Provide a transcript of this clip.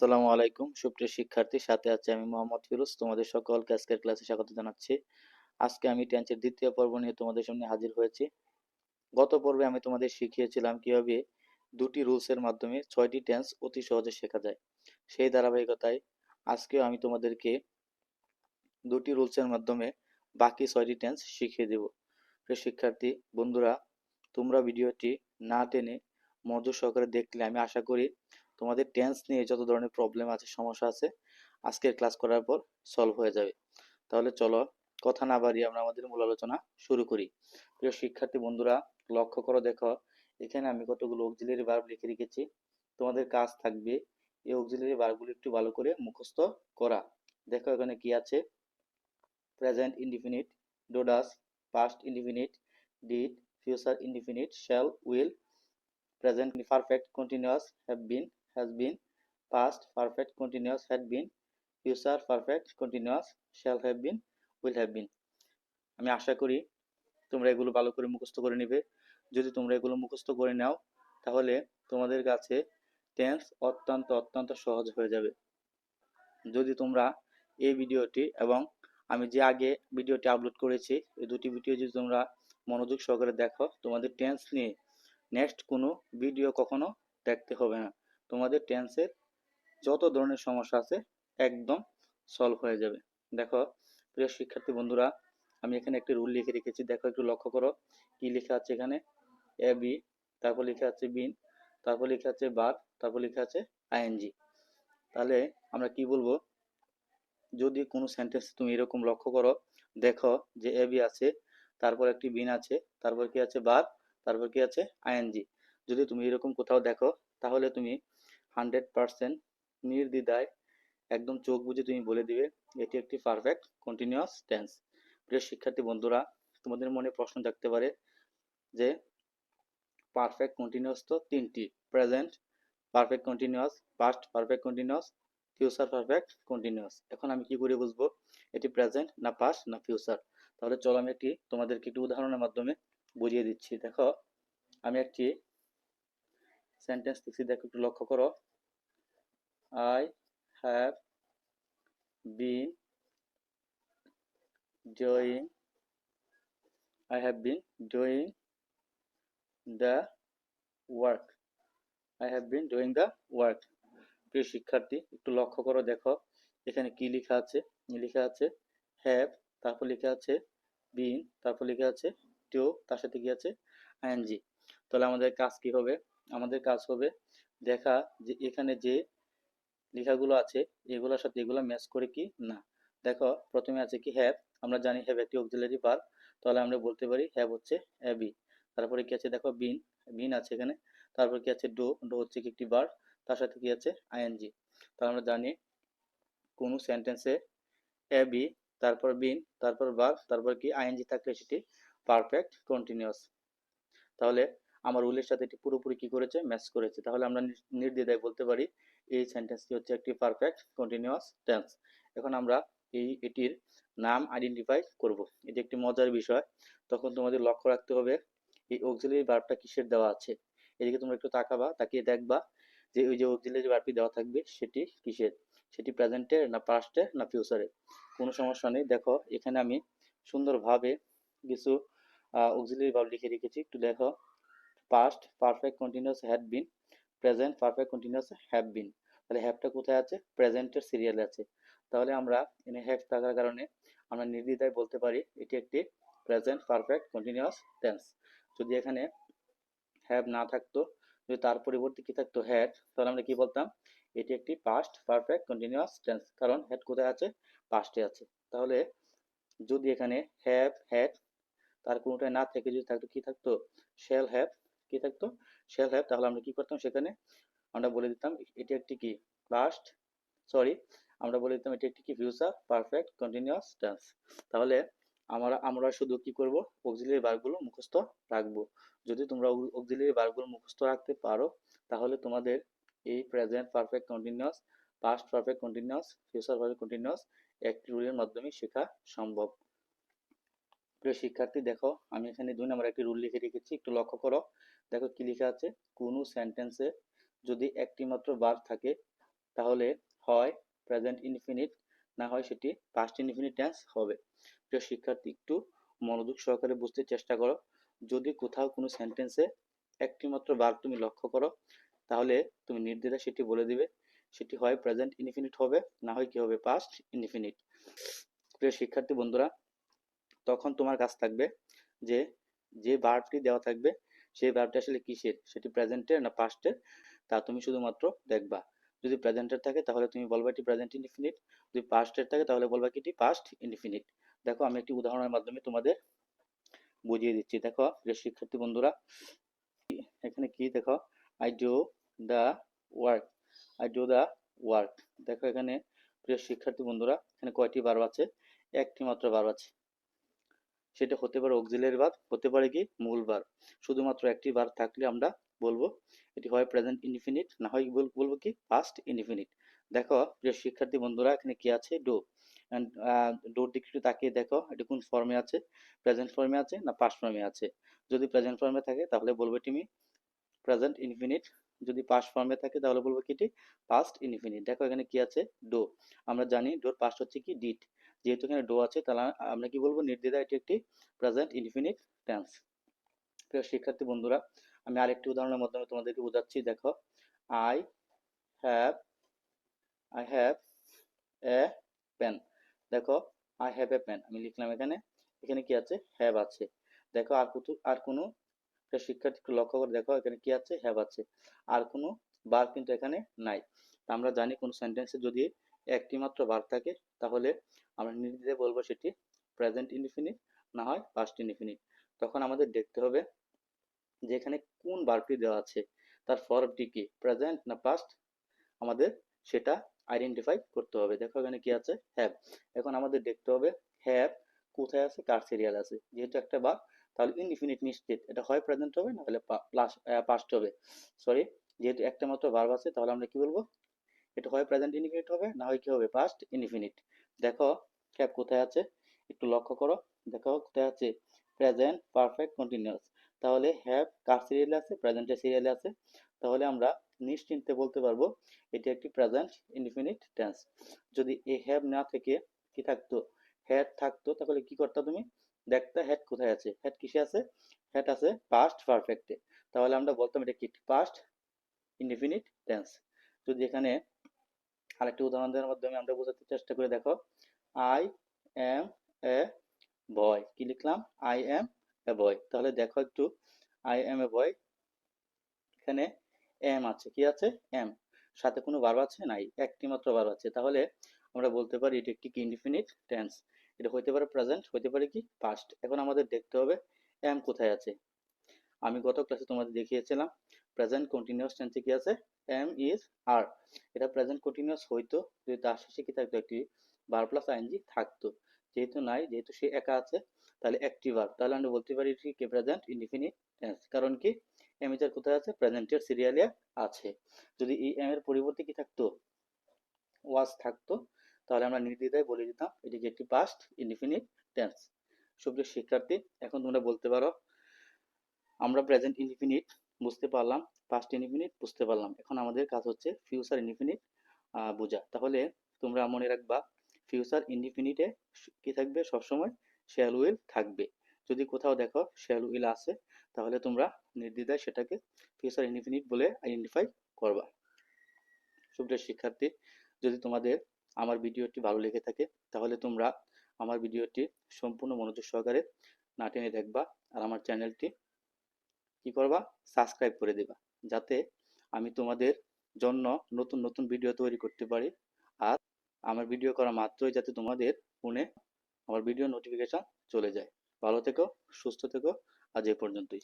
আসসালামু আলাইকুম। সুপ্রিয় শিক্ষার্থী, সাথে আছে আমি মোহাম্মদ ফিরোজ। তোমাদের সকলকে আজকের ক্লাসে স্বাগত জানাচ্ছি। আজকে আমি টেন্সের দ্বিতীয় পর্ব নিয়ে তোমাদের সামনে হাজির হয়েছি। গত পর্বে আমি তোমাদের শিখিয়েছিলাম কীভাবে দুটি রুলসের মাধ্যমে ছয়টি টেন্স অতি সহজে শেখা যায়। সেই ধারাবাহিকতায় আজকেও আমি তোমাদেরকে দুটি রুলসের মাধ্যমে বাকি ছয়টি টেন্স শিখিয়ে দেব। প্রিয় শিক্ষার্থী, বন্ধুরা, তোমরা ভিডিওটি না টেনে মনোযোগ সহকারে দেখলে আমি আশা করি তোমাদের টেন্স নিয়ে যত ধরনের প্রবলেম আছে, সমস্যা আছে, আজকের ক্লাস করার পর সলভ হয়ে যাবে। তাহলে চলো কথা না বাড়িয়ে আমরা আমাদের মূল আলোচনা শুরু করি। প্রিয় শিক্ষার্থী বন্ধুরা, লক্ষ্য করো দেখো, এখানে আমি কতগুলো অক্সিলারি ভার্ব লিখে রেখেছি। তোমাদের কাজ থাকবে এই অক্সিলারি ভার্বগুলো একটু ভালো করে মুখস্থ করা। দেখো এখানে কি আছে? Present indefinite do does past indefinite did future indefinite shall will present perfect continuous have been has been, past perfect continuous had been, future perfect continuous shall have been, will have been. আমি আশা করি তোমরা এগুলো ভালো করে মুখস্থ করে নিবে। যদি তোমরা এগুলো মুখস্থ করে নাও তাহলে তোমাদের কাছে টেন্স অত্যন্ত অত্যন্ত সহজ হয়ে যাবে। যদি তোমরা এই ভিডিওটি এবং আমি যে আগে ভিডিওটি আপলোড করেছি এই দুটি ভিডিও যদি তোমরা মনোযোগ সহকারে দেখো তোমাদের টেন্স নিয়ে নেক্সট কোনো ভিডিও কখনো দেখতে হবে না। তোমাদের টেন্সের যত ধরনের সমস্যা আছে একদম সলভ হয়ে যাবে। দেখো, প্রিয় শিক্ষার্থী বন্ধুরা, আমি এখানে একটি রুল লিখে রেখেছি। দেখো, একটু লক্ষ্য করো, কি লেখা আছে এখানে? এ বি তারপর লেখা আছে বিন তারপর লেখা আছে বার তারপর লেখা আছে আইএনজি তাহলে আমরা কি বলব? যদি কোনো সেন্টেন্স তুমি এরকম লক্ষ্য করো, দেখো যে এ বি আছে, তারপর একটি বিন আছে, তারপর কি আছে বার তারপর কি আছে আইএনজি যদি তুমি এরকম কোথাও দেখো, তাহলে তুমি হান্ড্রেড পারসেন্ট নির্দ্বিধায় একদম চোখ বুঝে তুমি বলে দিবে, এটি একটি পারফেক্ট কন্টিনিউয়াস টেন্স প্রিয় শিক্ষার্থী বন্ধুরা, তোমাদের মনে প্রশ্ন থাকতে পারে যে পারফেক্ট কন্টিনিউয়াস তো তিনটি present perfect continuous past perfect continuous future perfect continuous এখন আমি কি করে বুঝব, এটি প্রেজেন্ট না পাস্ট না ফিউচার তাহলে চলো আমি একটি, তোমাদেরকে একটি উদাহরণের মাধ্যমে বুঝিয়ে দিচ্ছি। দেখো, আমি একটি সেন্টেন্স লিখছি দেখো একটু লক্ষ্য করো। I have been doing, I have been doing the work. I have been doing the work. প্রিয় শিক্ষার্থী, একটু লক্ষ্য করো, দেখো, এখানে কি লেখা আছে? লেখা আছে? হ্যাভ তারপর লেখা আছে বিন তারপর লেখা আছে টু তার সাথে কি আছে? আইএনজি তাহলে আমাদের কাজ কি হবে? আমাদের কাজ হবে দেখা যে এখানে যে লেখাগুলো আছে, এগুলোর সাথে এগুলো ম্যাচ করে কি না। দেখো, প্রথমে আছে কি হ্যাভ আমরা জানি হ্যাভ একটি অক্সিলারি ভার্ব তাহলে আমরা বলতে পারি হ্যাভ হচ্ছে হ্যাভি তারপরে কি আছে দেখো বিন বিন আছে এখানে। তারপর কি আছে ডো ডো হচ্ছে কি একটি ভার্ব তার সাথে কি আছে আইএনজি তাহলে আমরা জানি কোনো সেন্টেন্সে হ্যাভি তারপর বিন তারপর ভার্ব তারপর কি আইএনজি থাকলে সেটি পারফেক্ট কন্টিনিউয়াস তাহলে আমার রুলের সাথে এটি পুরোপুরি কি করেছে? ম্যাচ করেছে। তাহলে আমরা নির্দ্বিধায় বলতে পারি এই সেন্টেন্সটি হচ্ছে একটি পারফেক্ট কন্টিনিউয়াস টেন্স এখন আমরা এই, এটির নাম আইডেন্টিফাই করব। এটি একটি মজার বিষয়। তখন তোমাদের লক্ষ্য রাখতে হবে এই অক্সিলারি ভার্বটা কিসের দেওয়া আছে? এদিকে তোমরা একটু তাকাবা, তাকিয়ে দেখবা যে ওই যে অক্সিলারি ভার্বটি দেওয়া থাকবে সেটি কিসের? সেটি প্রেজেন্টের না পাস্টের না ফিউচারের কোনো সমস্যা নেই। দেখো, এখানে আমি সুন্দরভাবে কিছু অক্সিলারি ভার্ব লিখে রেখেছি। একটু দেখো। Past perfect continuous had been present perfect continuous have been তাহলে হ্যাভটা কোথায় আছে? প্রেজেন্টের সিরিয়ালে আছে। তাহলে আমরা এনে হ্যাভ থাকার কারণে আমরা নির্দ্বিধায় বলতে পারি এটি একটি প্রেজেন্ট পারফেক্ট কন্টিনিউয়াস টেন্স যদি এখানে হ্যাভ না থাকতো, যদি তার পরিবর্তে কি থাকতো? হ্যাড তাহলে আমরা কি বলতাম? এটি একটি পাস্ট পারফেক্ট কন্টিনিউয়াস টেন্স কারণ হ্যাড কোথায় আছে? পাস্টে আছে। তাহলে যদি এখানে হ্যাভ হ্যাড তার কোনোটাই না থেকে যদি থাকতো, কি থাকতো? শেল হ্যাভ কি থাকতো? শেল হ্যাভ তাহলে আমরা কি করতাম সেখানে? আমরা বলে দিতাম, এটি একটি কি? পাস্ট সরি আমরা বলে দিতাম এটি একটি কি? ফিউচার পারফেক্ট কন্টিনিউয়াস টেন্স তাহলে আমরা আমরা শুধু কি করব? অক্সিলারি ভার্বগুলো মুখস্থ রাখব। যদি তোমরা অক্সিলারি ভার্বগুলো মুখস্থ রাখতে পারো, তাহলে তোমাদের এই present perfect continuous past perfect continuous future perfect continuous একটি রুলের মাধ্যমে শেখা সম্ভব। প্রিয় শিক্ষার্থী, দেখো, আমি এখানে দুই নম্বর একটি রুল লিখে রেখেছি। একটু লক্ষ্য করো। দেখো কি লেখা আছে? কোনো সেন্টেন্সে যদি একটি মাত্র বার থাকে, তাহলে হয় প্রেজেন্ট ইনফিনিট না হয় সেটি পাস্ট ইনফিনিট টেন্স হবে। প্রিয় শিক্ষার্থী, একটু মনোযোগ সহকারে বুঝতে চেষ্টা করো। যদি কোথাও কোনো সেন্টেন্সে একটি মাত্র বার তুমি লক্ষ্য করো, তাহলে তুমি নির্দ্বিধায় সেটি বলে দিবে। সেটি হয় প্রেজেন্ট ইনফিনিট হবে, না হয় কি হবে পাস্ট ইনফিনিট প্রিয় শিক্ষার্থী, বন্ধুরা তখন তোমার কাজ থাকবে যে যে ভার্বটি দেওয়া থাকবে, সেই ভার্বটি আসলে কিসের? সেটি প্রেজেন্টের না পাস্টের তা তুমি শুধুমাত্র দেখবা। যদি প্রেজেন্টের থাকে, তাহলে তুমি বলবা এটি প্রেজেন্ট ইনফিনিট যদি পাস্টের থাকে, তাহলে বলবা কি এটি পাস্ট ইনফিনিট দেখো, আমি একটি উদাহরণের মাধ্যমে তোমাদের বুঝিয়ে দিচ্ছি। দেখো, প্রিয় শিক্ষার্থী বন্ধুরা, এখানে কি দেখো? I do the work I do the work দেখো এখানে, প্রিয় শিক্ষার্থী বন্ধুরা, এখানে কয়টি ভার্ব আছে? একটি মাত্র ভার্ব আছে। সেটা হতে পারে অক্সিলারি ভার্ব হতে পারে কি মূল ভার্ব শুধুমাত্র একটি ভার্ব থাকলে আমরা বলব, এটি হয় প্রেজেন্ট ইনফিনিট না হয় বল- বলব কি পাস্ট ইনফিনিট দেখো, প্রিয় শিক্ষার্থী বন্ধুরা, এখানে কি আছে? ডো ডোর দিকে একটু তাকিয়ে দেখো, এটি কোন ফর্মে আছে? প্রেজেন্ট ফর্মে আছে না পাস্ট ফর্মে আছে? যদি প্রেজেন্ট ফর্মে থাকে, তাহলে বলব তুমি? প্রেজেন্ট ইনফিনিট যদি পাস্ট ফর্মে থাকে, তাহলে বলব কি এটি? পাস্ট ইনফিনিট দেখো এখানে কি আছে? ডো আমরা জানি ডোর পাস্ট হচ্ছে কি ডিট যেহেতু এখানে ডো আছে, তাহলে আমরা কি বলব? নির্দ্বিধায় এটি একটি প্রেজেন্ট ইনফিনিট টেন্স প্রিয় শিক্ষার্থী বন্ধুরা, আমি আরেকটি উদাহরণের মাধ্যমে তোমাদেরকে বোঝাচ্ছি। দেখো I have I have a pen দেখো আই হ্যাভ এ পেন আমি লিখলাম এখানে। এখানে কি আছে? হ্যাভ আছে। দেখো, আর কুতু, আর কোনো শিক্ষার্থী লক্ষ্য করে দেখো, এখানে কি আছে? হ্যাভ আছে। আর কোনো বার কিন্তু এখানে নাই। আমরা জানি কোনো সেন্টেন্সে যদি একটি মাত্র বার থাকে তাহলে আমরা নির্দ্বিধায় বলব সেটি প্রেজেন্ট ইনফিনিট না হয় পাস্ট ইনফিনিট তখন আমাদের দেখতে হবে যে এখানে কোন বারটি দেওয়া আছে। তার ফর্মটি কি? প্রেজেন্ট না পাস্ট আমাদের সেটা আইডেন্টিফাই করতে হবে। দেখো এখানে কি আছে? হ্যাভ এখন আমাদের দেখতে হবে হ্যাভ কোথায় আছে? কার সিরিয়াল আছে? যেহেতু একটা বার তাহলে ইনডিফিনিট নিশ্চিত। এটা হয় প্রেজেন্ট হবে, না হলে পাস্ট হবে। সরি যেহেতু একটা মাত্র ভার্ব আছে, তাহলে আমরা কি বলব? এটা হয় প্রেজেন্ট ইনডিফিনিট হবে, না হয় কি হবে পাস্ট ইনডিফিনিট দেখো হ্যাভ কোথায় আছে? একটু লক্ষ্য করো। দেখো, কোথায় আছে? প্রেজেন্ট পারফেক্ট কন্টিনিউয়াস তাহলে হ্যাভ কার সিরিয়ালে আছে? প্রেজেন্টের সিরিয়ালে আছে। তাহলে আমরা নিশ্চিন্তে বলতে পারব, এটি একটি প্রেজেন্ট ইনডিফিনিট টেন্স যদি এ হ্যাভ না থেকে কি থাকতো? হ্যাড থাকতো, তাহলে কি করতে তুমি? দেখতে হ্যাড কোথায় আছে? হ্যাড কিসে আছে? হ্যাড আছে পাস্ট পারফেক্টে তাহলে আমরা বলতাম এটা কি? পাস্ট ইনডিফিনিট টেন্স যদি এখানে আরেকটি উদাহরণ দেওয়ার মাধ্যমে আমরা বোঝাতে চেষ্টা করে, দেখো আই এম এ বয় কি লিখলাম? আই এম এ বয় তাহলে দেখো একটু আই এম এ বয় এখানে এম আছে, কি আছে? এম সাথে কোনো বার আছে? নাই, একটি মাত্র বার আছে, তাহলে আমরা বলতে পারি এটি একটি ইনডিফিনিট টেন্স এটা হইতে পারে প্রেজেন্ট হতে পারে কি পাস্ট এখন আমাদের দেখতে হবে এম কোথায় আছে, আমি গত ক্লাসে তোমাদের দেখিয়েছিলাম প্রেজেন্ট কন্টিনিউয়াস টেন্সে কি আছে? এম ইজ আর এটা প্রেজেন্ট কন্টিনিউয়াস হইতো যদি তার শেষে কি থাকতো? একটি বার প্লাস আইএনজি থাকতো। যেহেতু নাই, যেহেতু সে একা আছে, তাহলে একটি বার তাহলে আমরা বলতে পারি এটি কি প্রেজেন্ট ইনডিফিনিট টেন্স কারণ কি? এম এর কোথায় আছে? প্রেজেন্টের সিরিয়ালে আছে। যদি এই এম এর পরিবর্তে কি থাকতো? ওয়াজ থাকতো, তাহলে আমরা নির্দ্বিধায় বলে দিতাম এটি কি একটি পাস্ট ইনডিফিনিট টেন্স সুপ্রিয় শিক্ষার্থী, এখন তোমরা বলতে পারো, আমরা প্রেজেন্ট ইনডিফিনিট বুঝতে পারলাম পাস্ট ইনডিফিনিট বুঝতে পারলাম। এখন আমাদের কাজ হচ্ছে ফিউচার ইনডিফিনিট বোঝা। তাহলে তোমরা মনে রাখবা ফিউচার ইনডিফিনিটে কি থাকবে? সবসময় শ্যাল উইল থাকবে। যদি কোথাও দেখো শ্যাল উইল আছে, তাহলে তোমরা নির্দ্বিধায় সেটাকে ফিউচার ইনডিফিনিট বলে আইডেন্টিফাই করবা। সুপ্রিয় শিক্ষার্থী, যদি তোমাদের আমার ভিডিওটি ভালো লেগে থাকে, তাহলে তোমরা আমার ভিডিওটি সম্পূর্ণ মনোযোগ সহকারে না টেনে দেখবা, আর আমার চ্যানেলটি কি করবা? সাবস্ক্রাইব করে দেবা। যাতে আমি তোমাদের জন্য নতুন নতুন ভিডিও তৈরি করতে পারি। আর আমার ভিডিও করা মাত্রই যাতে তোমাদের ফোনে আমার ভিডিও নোটিফিকেশন চলে যায়। ভালো থেকো, সুস্থ থেকো। আজ এ পর্যন্তই।